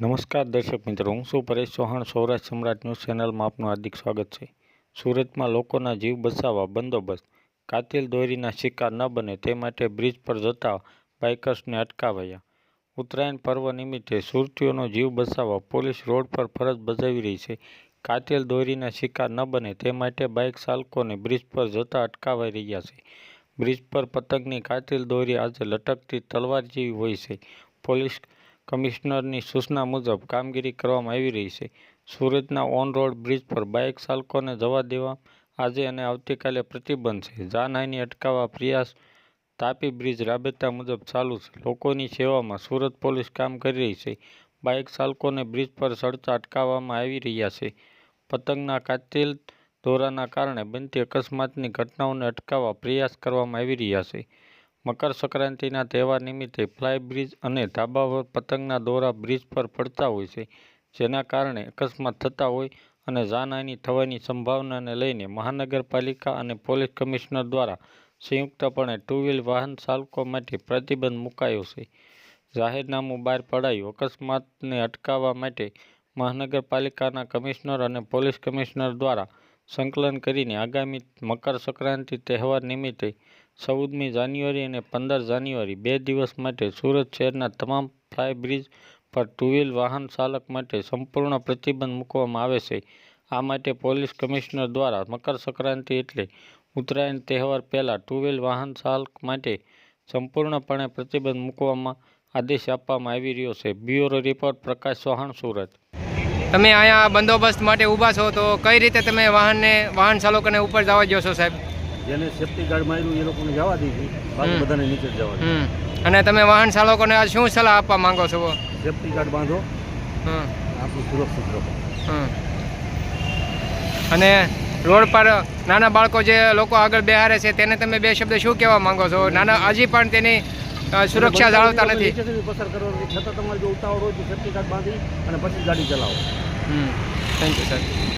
નમસ્કાર દર્શક મિત્રો, હું છું પરેશ ચૌહાણ, સૌરાષ્ટ્ર સમ્રાટ ન્યૂઝ ચેનલમાં આપનું હાર્દિક સ્વાગત છે. સુરતમાં લોકોના જીવ બચાવવા બંદોબસ્ત, કાતિલ દોરીના શિકાર ન બને તે માટે બ્રિજ પર જતા બાઇકર્સને અટકાવાયા. ઉત્તરાયણ પર્વ નિમિત્તે સુરતીઓનો જીવ બચાવવા પોલીસ રોડ પર ફરજ બજાવી રહી છે. કાતિલ દોરીના શિકાર ન બને તે માટે બાઇક ચાલકોને બ્રિજ પર જતા અટકાવાઈ રહ્યા છે. બ્રિજ પર પતંગની કાતિલ દોરી આજે લટકતી તલવાર જેવી હોય છે. પોલીસ કમિશનરની સૂચના મુજબ કામગીરી કરવામાં આવી રહી છે. સુરતના ઓન રોડ બ્રિજ પર બાઇક ચાલકોને જવા દેવા આજે અને આવતીકાલે પ્રતિબંધ છે. જાનહાનિ અટકાવવા પ્રયાસ તાપી બ્રિજ રાબેતા મુજબ ચાલુ છે. લોકોની સેવામાં સુરત પોલીસ કામ કરી રહી છે. બાઇક ચાલકોને બ્રિજ પર ચડતા અટકાવવામાં આવી રહ્યા છે. પતંગના કાતિલ દોરાના કારણે બનતી અકસ્માતની ઘટનાઓને અટકાવવા પ્રયાસ કરવામાં આવી રહ્યા છે. મકર સંક્રાંતિના તહેવાર નિમિત્તે ફ્લાય બ્રિજ અને ધાબા પર પતંગના દોરા બ્રિજ પર પડતા હોય છે, જેના કારણે અકસ્માત થતા હોય અને જાનહાની થવાની સંભાવનાને લઈને મહાનગરપાલિકા અને પોલીસ કમિશનર દ્વારા સંયુક્તપણે ટુ વ્હીલ વાહન ચાલકો માટે પ્રતિબંધ મુકાયો છે. જાહેરનામું બહાર પડાયું. અકસ્માતને અટકાવવા માટે મહાનગરપાલિકાના કમિશનર અને પોલીસ કમિશનર દ્વારા સંકલન કરીને આગામી મકર સંક્રાંતિ તહેવાર નિમિત્તે ચૌદમી જાન્યુઆરી અને પંદર જાન્યુઆરી બે દિવસ માટે સુરત શહેરના તમામ ફ્લાય બ્રિજ પર ટુ વ્હીલ વાહન ચાલક માટે સંપૂર્ણ પ્રતિબંધ મૂકવામાં આવે છે. આ માટે પોલીસ કમિશનર દ્વારા મકર સંક્રાંતિ એટલે ઉત્તરાયણ તહેવાર પહેલાં ટુ વ્હીલ વાહન ચાલક માટે સંપૂર્ણપણે પ્રતિબંધ મૂકવામાં આદેશ આપવામાં આવી રહ્યો છે. Bureau report Prakash Chauhan, Surat. તમે અહીંયા બંદોબસ્ત માટે ઊભા છો તો કઈ રીતે તમે વાહનને વાહન ચાલકોને ઉપર જવા દો છો સાહેબ? જેને સેફટી ગાર્ડ માર્યું એ લોકોને જવા દીધી. બાકી બધાને નીચે જવા દીધી. અને તમે વાહન ચાલકોને આ શું સલાહ આપવા માંગો છો? સેફટી ગાર્ડ બાંધો. આપણું સુરક્ષિત રહો. અને રોડ પર નાના બાળકો જે લોકો આગળ બેહારે છે તેને તમે બે શબ્દ શું કહેવા માંગો છો? નાના હજી પણ તેની સુરક્ષા જાળવતા નથી. પસાર કરવાનું છતાં તમારે જો ઉતાવળ હોય તો સેફ્ટી કાર્ડ બાંધી અને પછી ગાડી ચલાવો. Thank you sir